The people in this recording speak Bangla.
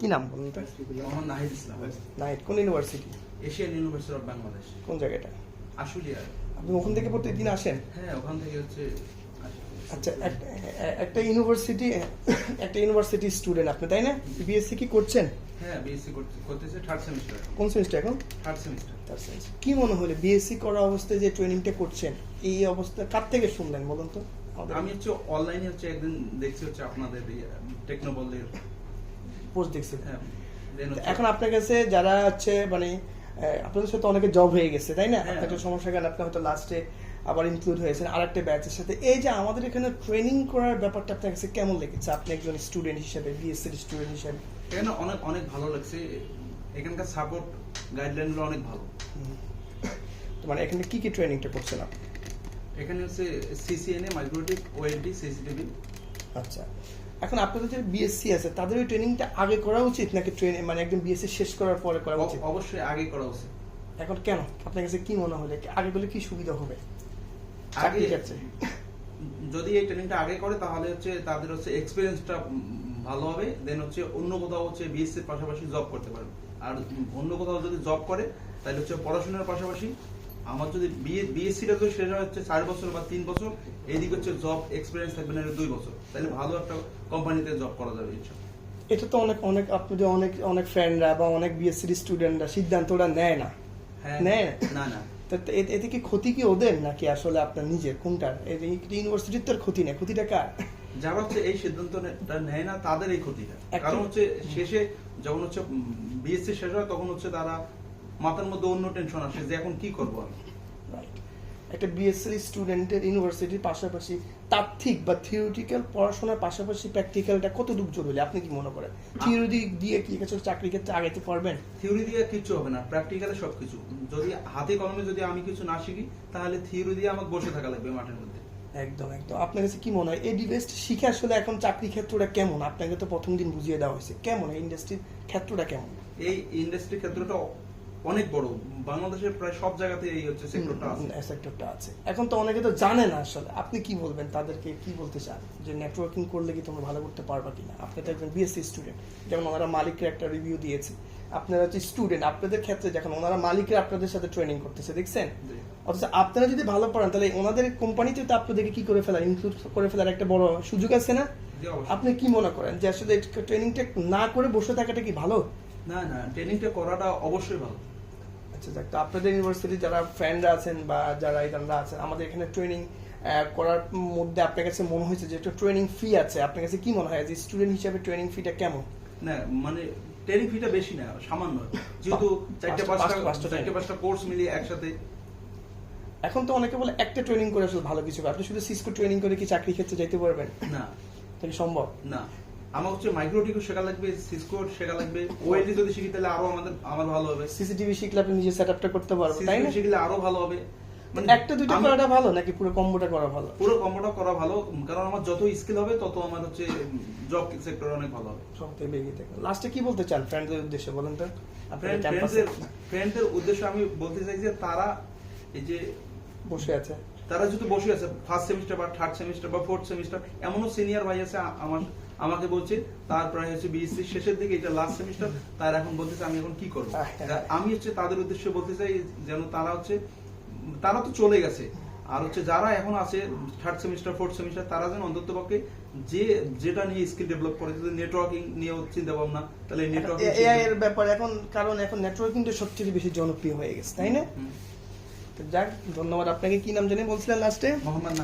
কি নাম বলুন তো? মোহাম্মদ নাহিদ ইসলাম। নাইট কোন university Asian university of Bangladesh কোন জায়গাটা? আশুলিয়া। আপনি ওখান থেকে প্রতিদিন আসেন? হ্যাঁ ওখান থেকে হচ্ছে আচ্ছা এক- একটা ইউনিভার্সিটি একটা ইউনিভার্সিটি স্টুডেন্ট আপনি তাই না? বিএসসি কি করছেন? হ্যাঁ বিএসসি করতেছে থার্ড সেমিস্টার কোন সেমিস্টার এখন? থার্ড সেমিস্টার তার sense। কি মনে হলো বিএসসি করা অবস্থায় যে ট্রেনিংটা করছেন এই অবস্থা কার থেকে শুনলেন বলুন তো? আমি হচ্ছে অনলাইনে হচ্ছে একদিন দেখছি হচ্ছে আপনাদের টেকনোবলের পোস্ট দেখছি। হ্যাঁ এখন আপনার কাছে যারা হচ্ছে মানে আপনাদের সাথে অনেকে জব হয়ে গেছে তাই না? হ্যাঁ। আপনার একটা সমস্যা কারণে আপনি হয়তো লাস্টে আবার ইনক্লুড হয়েছেন আর একটা ব্যাচের সাথে। এই যে আমাদের এখানে ট্রেনিং করার ব্যাপারটা আপনার কাছে কেমন লেগেছে? আপনি একজন স্টুডেন্ট হিসেবে বিএসসির স্টুডেন্ট হিসেবে। এখানে অনেক অনেক ভালো লাগছে। এখানকার সাপোর্ট গাইডলাইনগুলো অনেক ভালো। তো মানে এখানে কি কি ট্রেনিংটা করছেন আপনি? এখানে হচ্ছে সিসিএনএ মাইক্রোটিক ওএলটি সিসিটিভি আচ্ছা। এখন আপনাদের যে বিএসসি আছে তাদের ওই ট্রেনিংটা আগে করা উচিত নাকি ট্রেন মানে একদম বিএসসি শেষ করার পরে করা উচিত? অবশ্যই আগে করা উচিত। এখন কেন? আপনার কাছে কি মনে হলে? আগে করলে কি সুবিধা হবে? আগে যাচ্ছে যদি এই ট্রেনিংটা আগে করে তাহলে হচ্ছে তাদের হচ্ছে এক্সপিরিয়েন্সটা ভালো হবে। দেন হচ্ছে অন্য কোথাও হচ্ছে বিএসসির পাশাপাশি জব করতে পারবে। আর অন্য কোথাও যদি জব করে তাহলে হচ্ছে পড়াশোনার পাশাপাশি আমার যদি বিএ বিএসসিটা শেষ হয় হচ্ছে চার বছর বা তিন বছর এদিকে হচ্ছে জব এক্সপিরিয়েন্স থাকবে না দুই বছর। তাহলে ভালো একটা কোম্পানিতে জব করা যাবে ইনশাল্লাহ এটা তো অনেক অনেক আপনাদের অনেক অনেক ফ্রেন্ডরা বা অনেক বিএসসি স্টুডেন্টরা সিদ্ধান্তটা নেয় না। হ্যাঁ নেয় না? না তো তো এতে কি ক্ষতি কি ওদের নাকি আসলে আপনার নিজের? কোনটার ইউনিভার্সিটির তো ক্ষতি নেই ক্ষতিটা কার? যারা হচ্ছে এই সিদ্ধান্তটা নেয় না তাদের এই ক্ষতিটা। কারণ হচ্ছে শেষে যখন হচ্ছে বিএসসি শেষ হয় তখন হচ্ছে তারা মাথার মধ্যে অন্য টেনশন আসে যে এখন কি করব আমি? একটা বিএসসি স্টুডেন্টের ইউনিভার্সিটির পাশাপাশি তাত্ত্বিক বা থিওরিটিক্যাল পড়াশোনার পাশাপাশি প্র্যাকটিক্যালটা কতটুকু জরুরি? আপনি কি মনে করেন? থিওরি দিয়ে কি কিছু চাকরি ক্ষেত্রে আগাইতে পারবেন? থিওরি দিয়ে কিচ্ছু হবে না। প্র্যাকটিক্যালে সবকিছু। যদি হাতে কলমে যদি আমি কিছু না শিখি তাহলে থিওরি দিয়ে আমাকে বসে থাকা লাগবে মাঠের মধ্যে। একদম একদম। আপনার কাছে কি মনে হয়? এই ডিভাইসটা শিখে আসলে এখন চাকরি ক্ষেত্রটা কেমন? আপনাকে তো প্রথম দিন বুঝিয়ে দেওয়া হয়েছে। কেমন? এই ইন্ডাস্ট্রির ক্ষেত্রটা কেমন? এই ইন্ডাস্ট্রির ক্ষেত্রটা অনেক বড়। বাংলাদেশের প্রায় সব জায়গাতে এই হচ্ছে সেক্টরটা আছে। সেক্টরটা আছে। এখন তো অনেকে তো জানে না আসলে। আপনি কি বলবেন? তাদেরকে কি বলতে চান? যে নেটওয়ার্কিং করলে কি তোমরা ভালো করতে পারবা কিনা? আপনি তো একজন বিএসসি স্টুডেন্ট যেমন ওনারা মালিকের একটা রিভিউ দিয়েছে। আপনারা হচ্ছে স্টুডেন্ট আপনাদের ক্ষেত্রে যখন ওনারা মালিকের আপনাদের সাথে ট্রেনিং করতেছে দেখছেন? অথচ আপনারা যদি ভালো পড়ান তাহলে ওনাদের কোম্পানিতে তো আপনাদেরকে কি করে ফেলার? ইনক্লুড করে ফেলার একটা বড় সুযোগ আছে না? আপনি কি মনে করেন যে আসলে ট্রেনিংটা না করে বসে থাকাটা কি ভালো? না না ট্রেনিংটা করাটা অবশ্যই ভালো। আচ্ছা যাক তো আপনাদের ইউনিভার্সিটি যারা ফ্রেন্ডরা আছেন বা যারা এখানরা আছেন আমাদের এখানে ট্রেনিং করার মধ্যে আপনার কাছে মনে হয়েছে যে একটা ট্রেনিং ফি আছে? আপনার কাছে কি মনে হয়? যে স্টুডেন্ট হিসেবে ট্রেনিং ফিটা কেমন? না মানে ট্রেনিং ফিটা বেশি না সামান্য। যেহেতু চারটে পাঁচটা- চারটে পাঁচটা কোর্স মিলিয়ে একসাথে। এখন তো অনেকে বলে একটা ট্রেনিং করে আসলে ভালো কিছু আপনি শুধু সিসকো ট্রেনিং করে কি চাকরি ক্ষেত্রে যাইতে পারবেন? না। এটা সম্ভব? না। আমার হচ্ছে মাইক্রোটিকও শেখা লাগবে সিসকো শেখা লাগবে। ওএলটি যদি শিখি তাহলে আরও আমাদের আমার ভালো হবে। সিসিটিভি শিখলে আপনি নিজে সেট আপটা করতে পারবেন তাই না? শিখলে আরও ভালো হবে। মানে একটা দুইটা করাটা ভালো নাকি পুরো কম্বোটা করা ভালো? পুরো কম্বোটা করা ভালো কারণ আমার যত স্কিল হবে তত আমার হচ্ছে জব সেক্টর অনেক ভালো হবে। সব থেকে। থাকে লাস্টে কি বলতে চান ফ্রেন্ডদের উদ্দেশ্যে বলেন তো? ফ্রেন্ডদের ফ্রেন্ডদের উদ্দেশ্যে আমি বলতে চাই যে তারা এই যে বসে আছে। তারা যদি বসে আছে ফার্স্ট সেমিস্টার বা থার্ড সেমিস্টার বা ফোর্থ সেমিস্টার এমনও সিনিয়র ভাই আছে আমার আমাকে বলছে তার প্রায় হচ্ছে বিএসসি শেষের দিকে এটা লাস্ট সেমিস্টার তার এখন বলতেছে আমি এখন কি করব? হ্যাঁ। তা আমি হচ্ছে তাদের উদ্দেশ্যে বলতে চাই যেন তারা হচ্ছে তারা তো চলে গেছে। আর হচ্ছে যারা এখন আছে থার্ড সেমিস্টার ফোর্থ সেমিস্টার তারা যেন অন্তত পক্ষে যে যেটা নিয়ে স্কিল ডেভেলপ করে যদি নেটওয়ার্কিং নিয়ে চিন্তা ভাবনা তাহলে নেটওয়ার্কিং এআই এর ব্যাপার এখন কারণ এখন নেটওয়ার্কিংটা সবচেয়ে বেশি জনপ্রিয় হয়ে গেছে তাই না? যাক ধন্যবাদ। আপনাকে কি নাম জানি বলছিলেন লাস্টে মোহাম্মদ